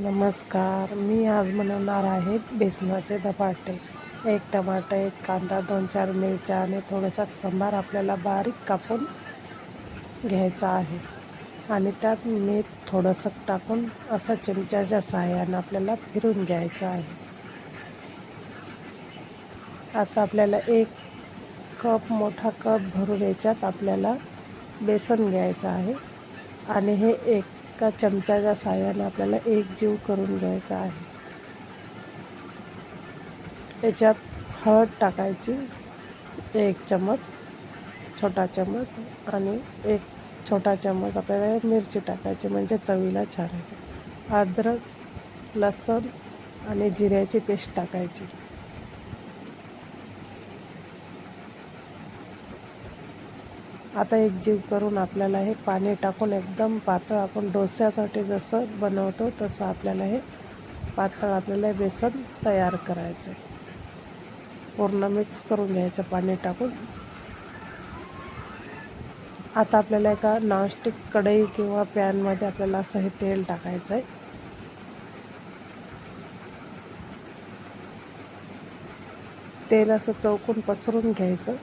नमस्कार मी आज बनवणार आहे बेसनाचे धपाटे एक टमाटर एक कांदा दोन चार मिरच्या आणि थोडासा सांबार आपल्याला बारीक कापून घ्यायचा आहे. आणि त्यात मीठ थोडंसं टाकून असं चमच्याच्या सहाय्यानं आपल्याला फिरून घ्यायचं आहे. आता आपल्याला एक कप मोठा कप भरून याच्यात आपल्याला बेसन घ्यायचं आहे. आणि हे एक चमच्याच्या साहाय्याने आपल्याला एक जीव करून घ्यायचा आहे. याच्यात हळद टाकायची एक चमच छोटा चमच आणि एक छोटा चमच आपल्याला मिरची टाकायची म्हणजे चवीला छान येते अद्रक लसूण आणि जिऱ्याची पेस्ट टाकायची. आता एक जीव करून आपल्याला हे पाणी टाकून एकदम पातळ आपण डोस्यासाठी जसं बनवतो तसं आपल्याला हे पातळ आपल्याला बेसन तयार करायचं आहे पूर्ण मिक्स करून घ्यायचं पाणी टाकून. आता आपल्याला एका नॉनस्टिक कढई किंवा पॅनमध्ये आपल्याला असं हे तेल टाकायचं आहे तेल असं चौकून पसरून घ्यायचं.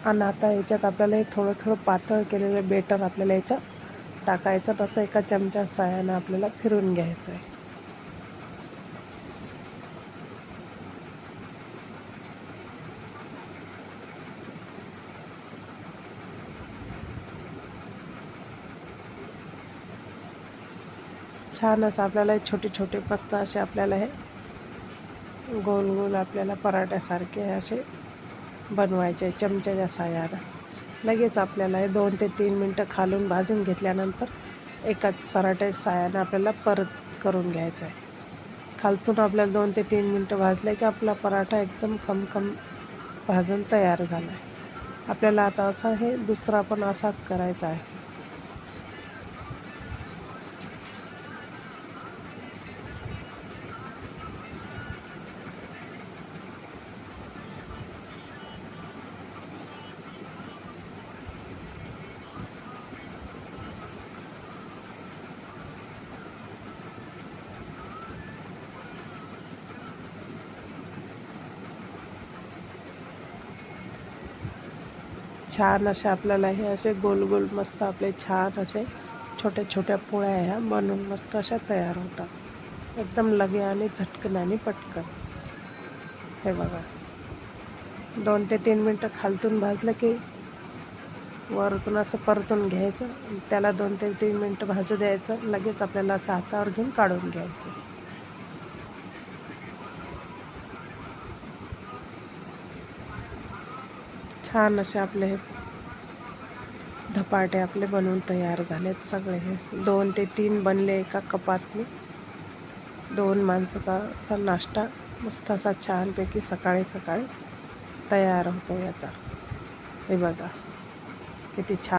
आणि आता याच्यात आपल्याला हे थोडं थोडं पातळ केलेलं बेटर आपल्याला याच्यात टाकायचं तसं एका चमच्या साह्यानं आपल्याला फिरून घ्यायचं आहे छान असं आपल्याला छोटे छोटे मस्त असे आपल्याला हे गोल गोल आपल्याला पराठ्यासारखे असे बनवायचे चमच्याच्या साह्यानं लगेच आपल्याला हे दोन ते तीन मिनटं खालून भाजून घेतल्यानंतर एकाच सराट्या साह्यानं आपल्याला परत करून घ्यायचं आहे. खालतून आपल्याला दोन ते तीन मिनटं भाजले की आपला पराठा एकदम खमखम भाजून तयार झाला आहे. आपल्याला आता असा हे दुसरा पण असाच करायचा आहे. छान असे आपल्याला हे असे गोल गोल मस्त आपले छान असे छोट्या छोट्या पोळ्या ह्या बनवून मस्त अशा तयार होतात. एकदम लगे आणि झटकन आणि पटकन. हे बघा. दोन ते तीन मिनटं खालतून भाजलं की वरतून असं परतून घ्यायचं. त्याला दोन ते तीन मिनटं भाजू द्यायचं. लगेच आपल्याला असं हातावर घेऊन काढून घ्यायचं. छान असे आपले हे धपाटे आपले बनवून तयार झालेत सगळे हे. दोन ते तीन बनले एका कपात मी दोन माणसाचा असा नाश्ता मस्त असा छानपैकी सकाळी सकाळी तयार होतो याचा. हे बघा किती छान